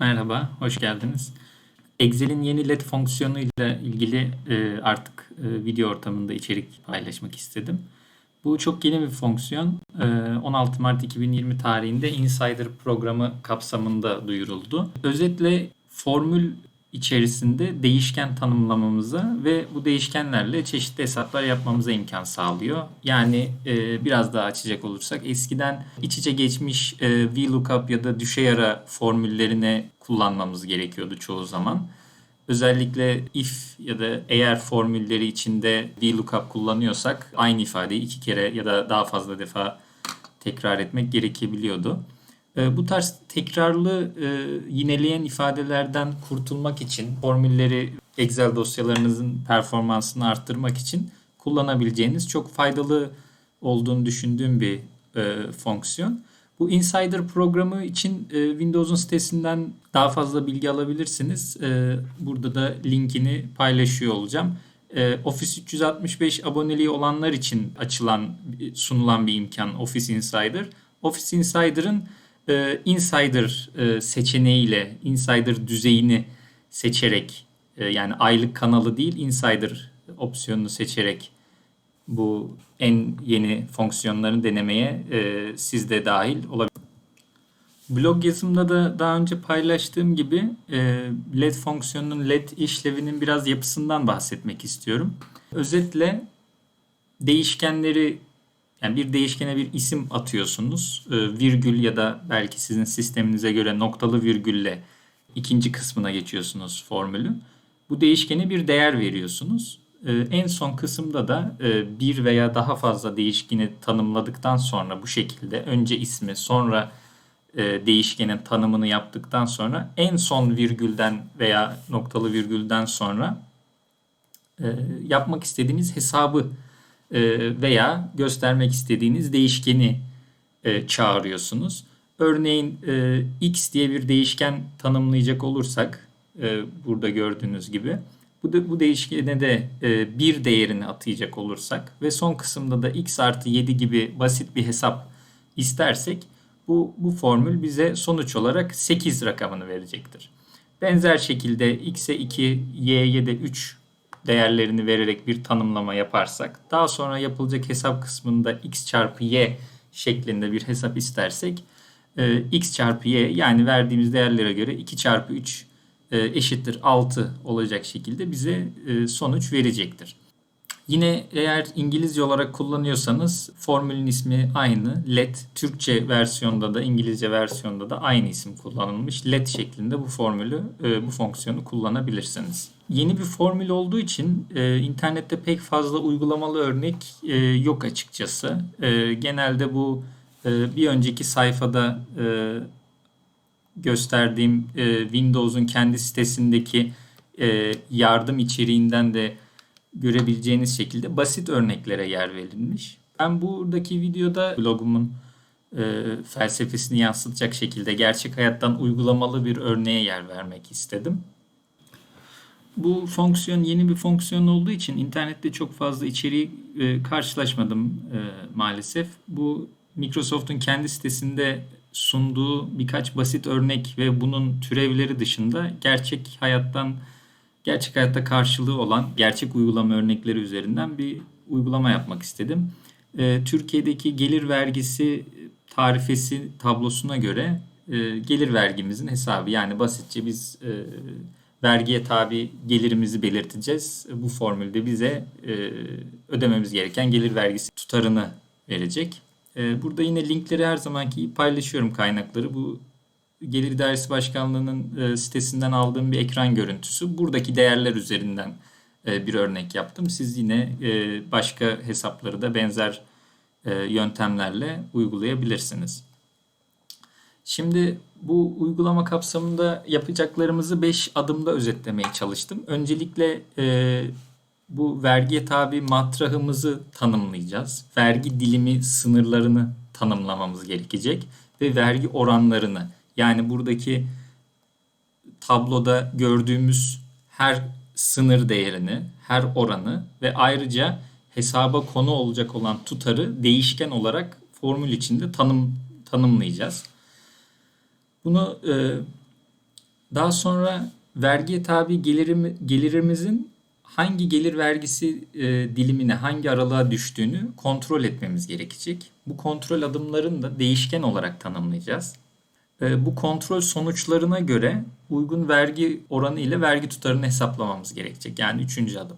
Merhaba, hoş geldiniz. Excel'in yeni LED fonksiyonuyla ilgili e, artık e, video ortamında içerik paylaşmak istedim. Bu çok yeni bir fonksiyon. E, 16 Mart 2020 tarihinde Insider programı kapsamında duyuruldu. Özetle formül içerisinde değişken tanımlamamıza ve bu değişkenlerle çeşitli hesaplar yapmamıza imkan sağlıyor. Yani e, biraz daha açacak olursak eskiden iç içe geçmiş e, VLOOKUP ya da düşey ara formüllerine kullanmamız gerekiyordu çoğu zaman. Özellikle if ya da eğer formülleri içinde VLOOKUP kullanıyorsak aynı ifadeyi iki kere ya da daha fazla defa tekrar etmek gerekebiliyordu. E, bu tarz tekrarlı e, yineleyen ifadelerden kurtulmak için formülleri Excel dosyalarınızın performansını arttırmak için kullanabileceğiniz çok faydalı olduğunu düşündüğüm bir e, fonksiyon. Bu Insider programı için e, Windows'un sitesinden daha fazla bilgi alabilirsiniz. E, burada da linkini paylaşıyor olacağım. Office 365 aboneliği olanlar için açılan, sunulan bir imkan Office Insider. Office Insider'ın e, Insider e, seçeneğiyle Insider düzeyini seçerek e, yani aylık kanalı değil Insider opsiyonunu seçerek bu en yeni fonksiyonlarını denemeye e, siz de dahil olabilirsiniz. Blog yazımda da daha önce paylaştığım gibi e, LED fonksiyonunun LED işlevinin biraz yapısından bahsetmek istiyorum. Özetle değişkenleri yani bir değişkene bir isim atıyorsunuz. E, virgül ya da belki sizin sisteminize göre noktalı virgülle ikinci kısmına geçiyorsunuz formülün. Bu değişkene bir değer veriyorsunuz. E, en son kısımda da e, bir veya daha fazla değişkeni tanımladıktan sonra bu şekilde önce ismi sonra değişkenin tanımını yaptıktan sonra en son virgülden veya noktalı virgülden sonra yapmak istediğiniz hesabı e, veya göstermek istediğiniz değişkeni e, çağırıyorsunuz. Örneğin e, x diye bir değişken tanımlayacak olursak burada gördüğünüz gibi bu, da, bu değişkene de bir değerini atayacak olursak ve son kısımda da x artı 7 gibi basit bir hesap istersek bu, bu formül bize sonuç olarak 8 rakamını verecektir. Benzer şekilde x'e 2, y'ye de 3 değerlerini vererek bir tanımlama yaparsak daha sonra yapılacak hesap kısmında x çarpı y şeklinde bir hesap istersek e, x çarpı y yani verdiğimiz değerlere göre 2 çarpı 3 e, eşittir 6 olacak şekilde bize e, sonuç verecektir. Yine eğer İngilizce olarak kullanıyorsanız formülün ismi aynı. LED Türkçe versiyonda da İngilizce versiyonda da aynı isim kullanılmış. LED şeklinde bu formülü bu fonksiyonu kullanabilirsiniz. Yeni bir formül olduğu için e, internette pek fazla uygulamalı örnek e, yok açıkçası. E, genelde bu e, bir önceki sayfada e, gösterdiğim e, Windows'un kendi sitesindeki e, yardım içeriğinden de görebileceğiniz şekilde basit örneklere yer verilmiş. Ben buradaki videoda blogumun e, felsefesini yansıtacak şekilde gerçek hayattan uygulamalı bir örneğe yer vermek istedim bu fonksiyon yeni bir fonksiyon olduğu için internette çok fazla içeriği e, karşılaşmadım e, maalesef. Bu Microsoft'un kendi sitesinde sunduğu birkaç basit örnek ve bunun türevleri dışında gerçek hayattan gerçek hayatta karşılığı olan gerçek uygulama örnekleri üzerinden bir uygulama yapmak istedim. E, Türkiye'deki gelir vergisi tarifesi tablosuna göre e, gelir vergimizin hesabı yani basitçe biz e, vergiye tabi gelirimizi belirteceğiz. Bu formülde bize e, ödememiz gereken gelir vergisi tutarını verecek. E, burada yine linkleri her zamanki paylaşıyorum kaynakları. Bu Gelir İdaresi Başkanlığı'nın e, sitesinden aldığım bir ekran görüntüsü. Buradaki değerler üzerinden e, bir örnek yaptım. Siz yine e, başka hesapları da benzer e, yöntemlerle uygulayabilirsiniz. Şimdi bu uygulama kapsamında yapacaklarımızı 5 adımda özetlemeye çalıştım. Öncelikle e, bu vergiye tabi matrahımızı tanımlayacağız. Vergi dilimi sınırlarını tanımlamamız gerekecek ve vergi oranlarını yani buradaki tabloda gördüğümüz her sınır değerini, her oranı ve ayrıca hesaba konu olacak olan tutarı değişken olarak formül içinde tanım tanımlayacağız. Bunu e, Daha sonra vergiye tabi gelirim, gelirimizin hangi gelir vergisi e, dilimine, hangi aralığa düştüğünü kontrol etmemiz gerekecek. Bu kontrol adımlarını da değişken olarak tanımlayacağız. E, bu kontrol sonuçlarına göre uygun vergi oranı ile vergi tutarını hesaplamamız gerekecek. Yani üçüncü adım.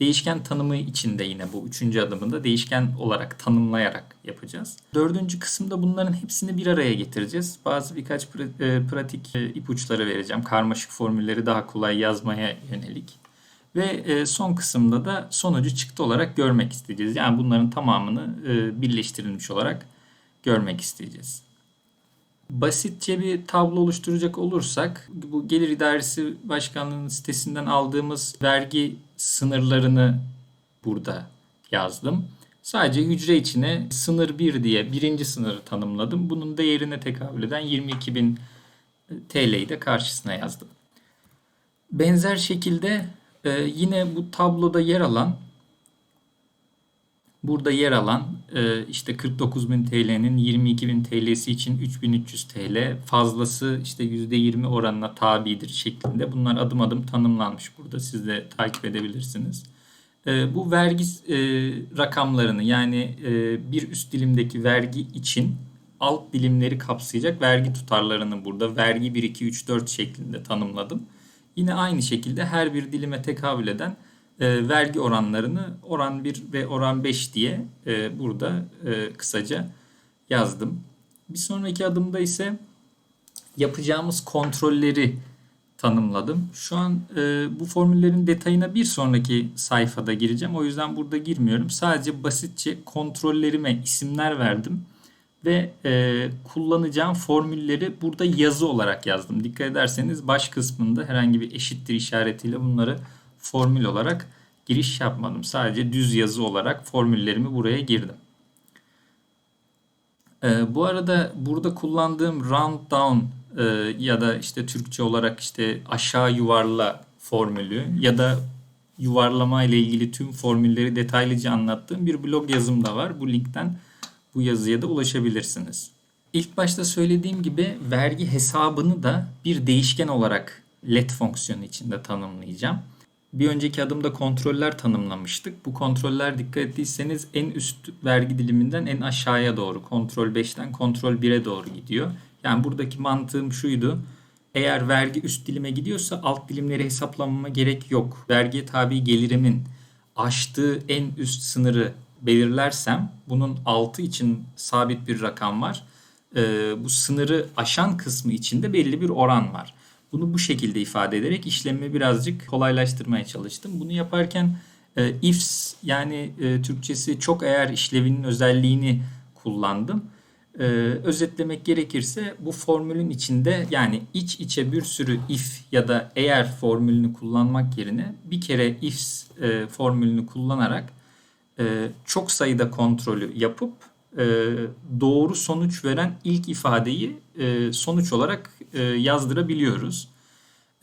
Değişken tanımı içinde yine bu üçüncü adımında değişken olarak tanımlayarak yapacağız. Dördüncü kısımda bunların hepsini bir araya getireceğiz. Bazı birkaç e, pratik e, ipuçları vereceğim. Karmaşık formülleri daha kolay yazmaya yönelik. Ve e, son kısımda da sonucu çıktı olarak görmek isteyeceğiz. Yani bunların tamamını birleştirilmiş olarak görmek isteyeceğiz. Basitçe bir tablo oluşturacak olursak bu Gelir İdaresi Başkanlığı'nın sitesinden aldığımız vergi sınırlarını burada yazdım. Sadece hücre içine sınır 1 diye birinci sınırı tanımladım. Bunun değerine tekabül eden 22.000 TL'yi de karşısına yazdım. Benzer şekilde e, yine bu tabloda yer alan Burada yer alan e, işte 49.000 TL'nin 22.000 TL'si için 3.300 TL fazlası işte %20 oranına tabidir şeklinde. Bunlar adım adım tanımlanmış burada. Siz de takip edebilirsiniz. E, bu vergi e, rakamlarını yani bir üst dilimdeki vergi için alt dilimleri kapsayacak vergi tutarlarını burada vergi 1, 2, 3, 4 şeklinde tanımladım. Yine aynı şekilde her bir dilime tekabül eden e, vergi oranlarını oran 1 ve oran 5 diye e, burada e, kısaca yazdım. Bir sonraki adımda ise yapacağımız kontrolleri tanımladım. Şu an e, bu formüllerin detayına bir sonraki sayfada gireceğim. O yüzden burada girmiyorum. Sadece basitçe kontrollerime isimler verdim ve e, kullanacağım formülleri burada yazı olarak yazdım. Dikkat ederseniz baş kısmında herhangi bir eşittir işaretiyle bunları formül olarak giriş yapmadım. Sadece düz yazı olarak formüllerimi buraya girdim. Ee, bu arada burada kullandığım round down e, ya da işte Türkçe olarak işte aşağı yuvarla formülü ya da yuvarlama ile ilgili tüm formülleri detaylıca anlattığım bir blog yazım da var. Bu linkten bu yazıya da ulaşabilirsiniz. İlk başta söylediğim gibi vergi hesabını da bir değişken olarak let fonksiyonu içinde tanımlayacağım. Bir önceki adımda kontroller tanımlamıştık. Bu kontroller dikkat ettiyseniz en üst vergi diliminden en aşağıya doğru kontrol 5'ten kontrol 1'e doğru gidiyor. Yani buradaki mantığım şuydu. Eğer vergi üst dilime gidiyorsa alt dilimleri hesaplamama gerek yok. Vergiye tabi gelirimin aştığı en üst sınırı belirlersem bunun altı için sabit bir rakam var. Ee, bu sınırı aşan kısmı içinde belli bir oran var. Bunu bu şekilde ifade ederek işlemi birazcık kolaylaştırmaya çalıştım. Bunu yaparken e, ifs yani e, Türkçesi çok eğer işlevinin özelliğini kullandım. E, özetlemek gerekirse bu formülün içinde yani iç içe bir sürü if ya da eğer formülünü kullanmak yerine bir kere ifs e, formülünü kullanarak e, çok sayıda kontrolü yapıp e, doğru sonuç veren ilk ifadeyi e, sonuç olarak e, yazdırabiliyoruz.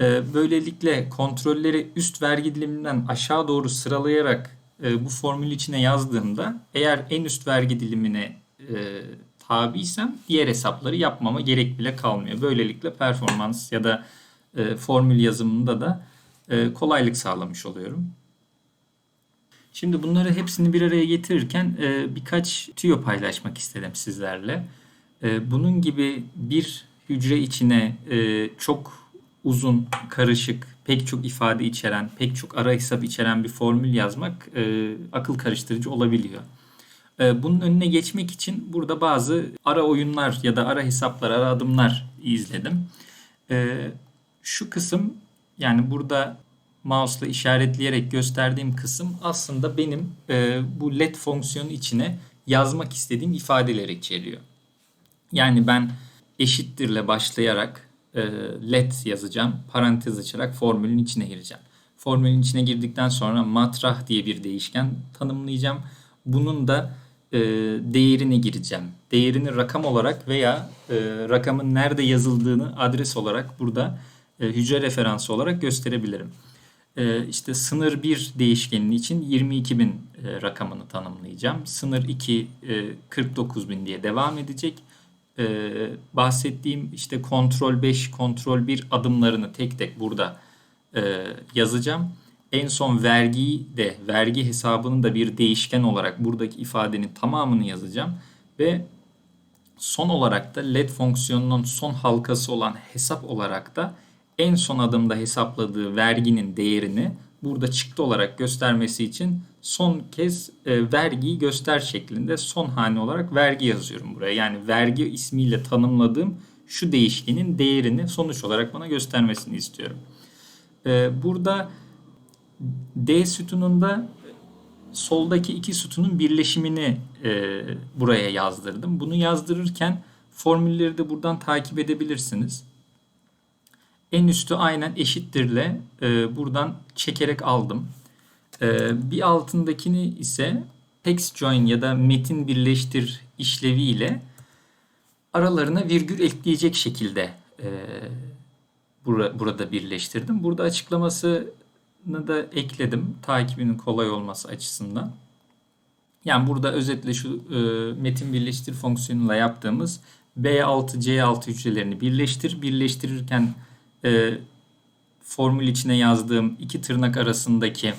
E, böylelikle kontrolleri üst vergi diliminden aşağı doğru sıralayarak e, bu formül içine yazdığımda eğer en üst vergi dilimine e, tabiysem diğer hesapları yapmama gerek bile kalmıyor. Böylelikle performans ya da formül yazımında da kolaylık sağlamış oluyorum. Şimdi bunları hepsini bir araya getirirken birkaç tüyo paylaşmak istedim sizlerle. Bunun gibi bir hücre içine e, çok uzun, karışık, pek çok ifade içeren, pek çok ara hesap içeren bir formül yazmak e, akıl karıştırıcı olabiliyor. E, bunun önüne geçmek için burada bazı ara oyunlar ya da ara hesaplar, ara adımlar izledim. E, şu kısım yani burada mouse'la işaretleyerek gösterdiğim kısım aslında benim e, bu let fonksiyonu içine yazmak istediğim ifadeleri içeriyor. Yani ben eşittirle başlayarak e, let yazacağım. Parantez açarak formülün içine gireceğim. Formülün içine girdikten sonra matrah diye bir değişken tanımlayacağım. Bunun da e, değerini gireceğim. Değerini rakam olarak veya e, rakamın nerede yazıldığını adres olarak burada e, hücre referansı olarak gösterebilirim. E, işte sınır 1 değişkenin için 22.000 e, rakamını tanımlayacağım. Sınır 2 e, 49.000 diye devam edecek. E, bahsettiğim işte kontrol 5, kontrol 1 adımlarını tek tek burada e, yazacağım. En son vergiyi de vergi hesabının da bir değişken olarak buradaki ifadenin tamamını yazacağım ve son olarak da LED fonksiyonunun son halkası olan hesap olarak da en son adımda hesapladığı verginin değerini burada çıktı olarak göstermesi için son kez e, vergiyi göster şeklinde son hane olarak vergi yazıyorum buraya. Yani vergi ismiyle tanımladığım şu değişkenin değerini sonuç olarak bana göstermesini istiyorum. E, burada D sütununda soldaki iki sütunun birleşimini e, buraya yazdırdım. Bunu yazdırırken formülleri de buradan takip edebilirsiniz. En üstü aynen eşittirle e, buradan çekerek aldım. E, bir altındakini ise text join ya da metin birleştir işleviyle aralarına virgül ekleyecek şekilde e, bura, burada birleştirdim. Burada açıklamasını da ekledim takibinin kolay olması açısından. Yani burada özetle şu e, metin birleştir fonksiyonuyla yaptığımız B6, C6 hücrelerini birleştir. Birleştirirken e, formül içine yazdığım iki tırnak arasındaki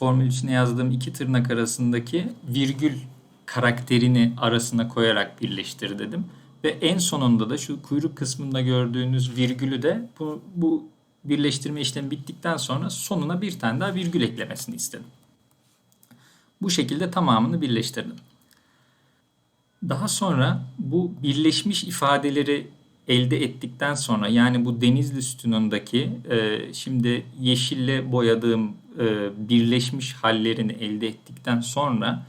formül içine yazdığım iki tırnak arasındaki virgül karakterini arasına koyarak birleştir dedim. Ve en sonunda da şu kuyruk kısmında gördüğünüz virgülü de bu, bu birleştirme işlemi bittikten sonra sonuna bir tane daha virgül eklemesini istedim. Bu şekilde tamamını birleştirdim. Daha sonra bu birleşmiş ifadeleri elde ettikten sonra yani bu Denizli sütunundaki e, şimdi yeşille boyadığım e, birleşmiş hallerini elde ettikten sonra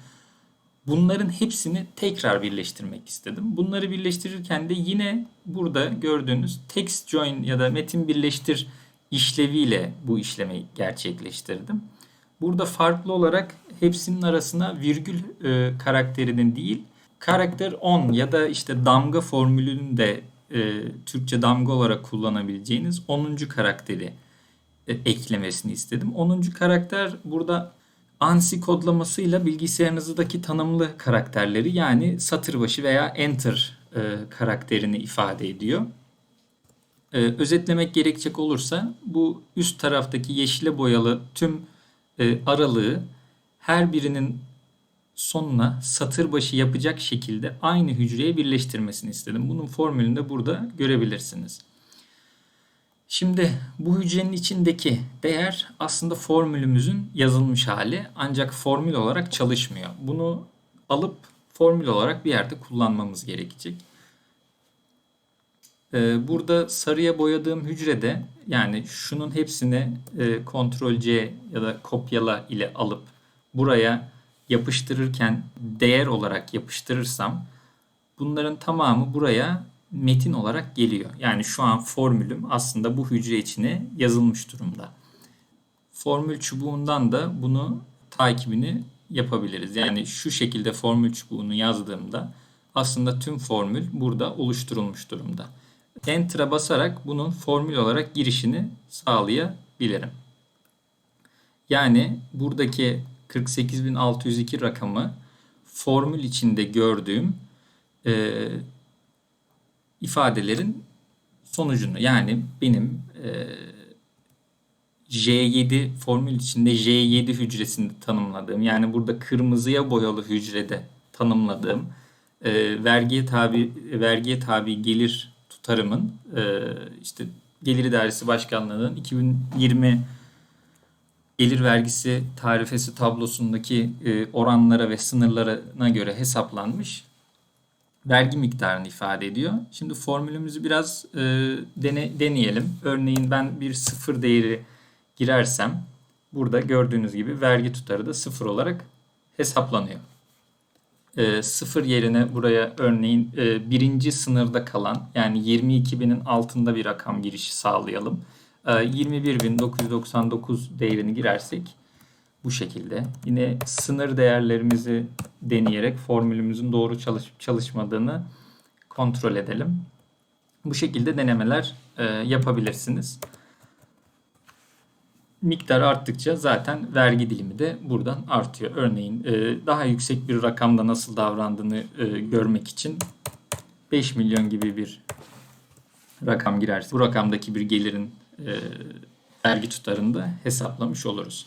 bunların hepsini tekrar birleştirmek istedim. Bunları birleştirirken de yine burada gördüğünüz text join ya da metin birleştir işleviyle bu işlemi gerçekleştirdim. Burada farklı olarak hepsinin arasına virgül e, karakterinin değil karakter on ya da işte damga formülünün de e, Türkçe damga olarak kullanabileceğiniz 10. karakteri e, eklemesini istedim. 10. karakter burada ANSI kodlamasıyla bilgisayarınızdaki tanımlı karakterleri yani satır başı veya enter e, karakterini ifade ediyor. E, özetlemek gerekecek olursa bu üst taraftaki yeşile boyalı tüm e, aralığı her birinin sonuna satır başı yapacak şekilde aynı hücreye birleştirmesini istedim. Bunun formülünü de burada görebilirsiniz. Şimdi bu hücrenin içindeki değer aslında formülümüzün yazılmış hali ancak formül olarak çalışmıyor. Bunu alıp formül olarak bir yerde kullanmamız gerekecek. Ee, burada sarıya boyadığım hücrede yani şunun hepsini e, Ctrl C ya da kopyala ile alıp buraya yapıştırırken değer olarak yapıştırırsam bunların tamamı buraya metin olarak geliyor. Yani şu an formülüm aslında bu hücre içine yazılmış durumda. Formül çubuğundan da bunu takibini yapabiliriz. Yani şu şekilde formül çubuğunu yazdığımda aslında tüm formül burada oluşturulmuş durumda. Enter'a basarak bunun formül olarak girişini sağlayabilirim. Yani buradaki 48602 rakamı formül içinde gördüğüm e, ifadelerin sonucunu yani benim e, J7 formül içinde J7 hücresinde tanımladığım yani burada kırmızıya boyalı hücrede tanımladığım e, vergiye tabi vergiye tabi gelir tutarımın e, işte Gelir Dairesi Başkanlığı'nın 2020 gelir vergisi tarifesi tablosundaki e, oranlara ve sınırlarına göre hesaplanmış vergi miktarını ifade ediyor. Şimdi formülümüzü biraz e, dene, deneyelim. Örneğin ben bir sıfır değeri girersem burada gördüğünüz gibi vergi tutarı da sıfır olarak hesaplanıyor. E, sıfır yerine buraya örneğin e, birinci sınırda kalan yani 22 binin altında bir rakam girişi sağlayalım. 21.999 ee, değerini girersek bu şekilde. Yine sınır değerlerimizi deneyerek formülümüzün doğru çalışıp çalışmadığını kontrol edelim. Bu şekilde denemeler e, yapabilirsiniz. Miktar arttıkça zaten vergi dilimi de buradan artıyor. Örneğin e, daha yüksek bir rakamda nasıl davrandığını e, görmek için 5 milyon gibi bir rakam girerse bu rakamdaki bir gelirin e, vergi tutarını da hesaplamış oluruz.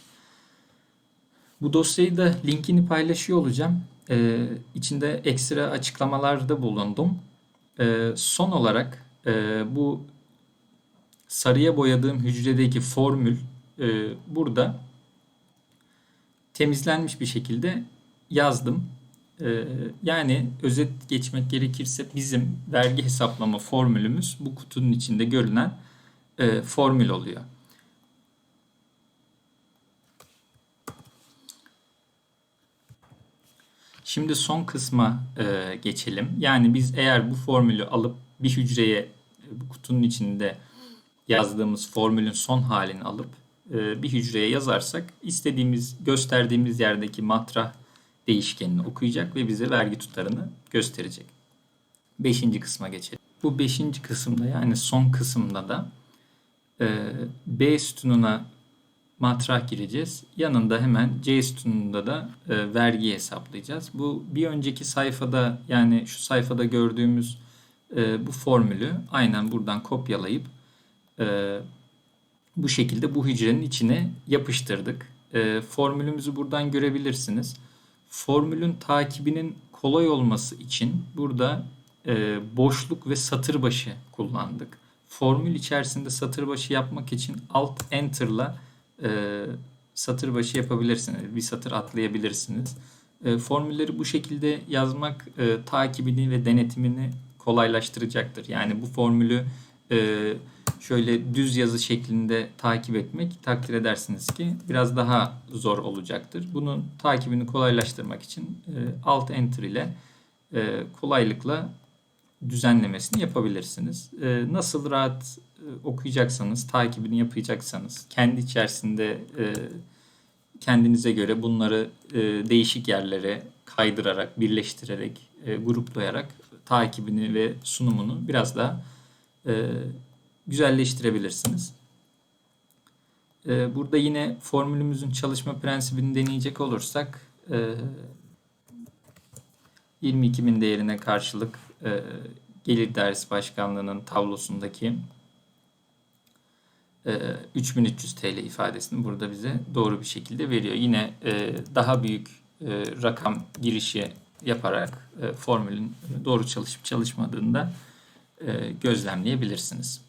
Bu dosyayı da linkini paylaşıyor olacağım. E, içinde ekstra açıklamalarda bulundum. E, son olarak e, bu sarıya boyadığım hücredeki formül e, burada temizlenmiş bir şekilde yazdım. E, yani özet geçmek gerekirse bizim vergi hesaplama formülümüz bu kutunun içinde görünen e, formül oluyor. Şimdi son kısma e, geçelim. Yani biz eğer bu formülü alıp bir hücreye bu kutunun içinde yazdığımız formülün son halini alıp e, bir hücreye yazarsak istediğimiz gösterdiğimiz yerdeki matrah değişkenini okuyacak ve bize vergi tutarını gösterecek. Beşinci kısma geçelim. Bu beşinci kısımda yani son kısımda da e, B sütununa matrah gireceğiz. Yanında hemen C sütununda da e, vergi hesaplayacağız. Bu bir önceki sayfada yani şu sayfada gördüğümüz e, bu formülü aynen buradan kopyalayıp e, bu şekilde bu hücrenin içine yapıştırdık. E, formülümüzü buradan görebilirsiniz. Formülün takibinin kolay olması için burada e, boşluk ve satır başı kullandık. Formül içerisinde satır başı yapmak için Alt Enter'la e, satır başı yapabilirsiniz. Bir satır atlayabilirsiniz. E, formülleri bu şekilde yazmak e, takibini ve denetimini kolaylaştıracaktır. Yani bu formülü e, şöyle düz yazı şeklinde takip etmek takdir edersiniz ki biraz daha zor olacaktır. Bunun takibini kolaylaştırmak için e, Alt Enter ile e, kolaylıkla düzenlemesini yapabilirsiniz. E, nasıl rahat e, okuyacaksanız, takibini yapacaksanız, kendi içerisinde e, kendinize göre bunları e, değişik yerlere kaydırarak, birleştirerek, gruplayarak takibini ve sunumunu biraz daha güzelleştirebilirsiniz. Burada yine formülümüzün çalışma prensibini deneyecek olursak e, 22.000 değerine karşılık e, Gelir Dairesi Başkanlığı'nın tablosundaki 3300 TL ifadesini burada bize doğru bir şekilde veriyor. Yine daha büyük rakam girişi yaparak formülün doğru çalışıp çalışmadığını da gözlemleyebilirsiniz.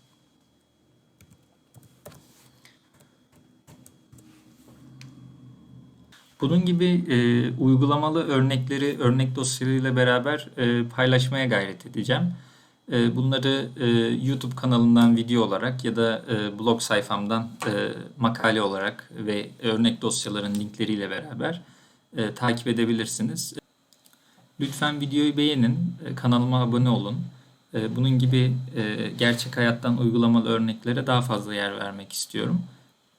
Bunun gibi e, uygulamalı örnekleri örnek dosyalarıyla beraber e, paylaşmaya gayret edeceğim. E, bunları e, YouTube kanalından video olarak ya da e, blog sayfamdan e, makale olarak ve örnek dosyaların linkleriyle beraber e, takip edebilirsiniz. Lütfen videoyu beğenin, e, kanalıma abone olun. E, bunun gibi e, gerçek hayattan uygulamalı örneklere daha fazla yer vermek istiyorum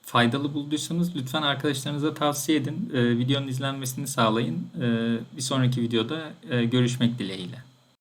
faydalı bulduysanız lütfen arkadaşlarınıza tavsiye edin. E, videonun izlenmesini sağlayın. E, bir sonraki videoda e, görüşmek dileğiyle.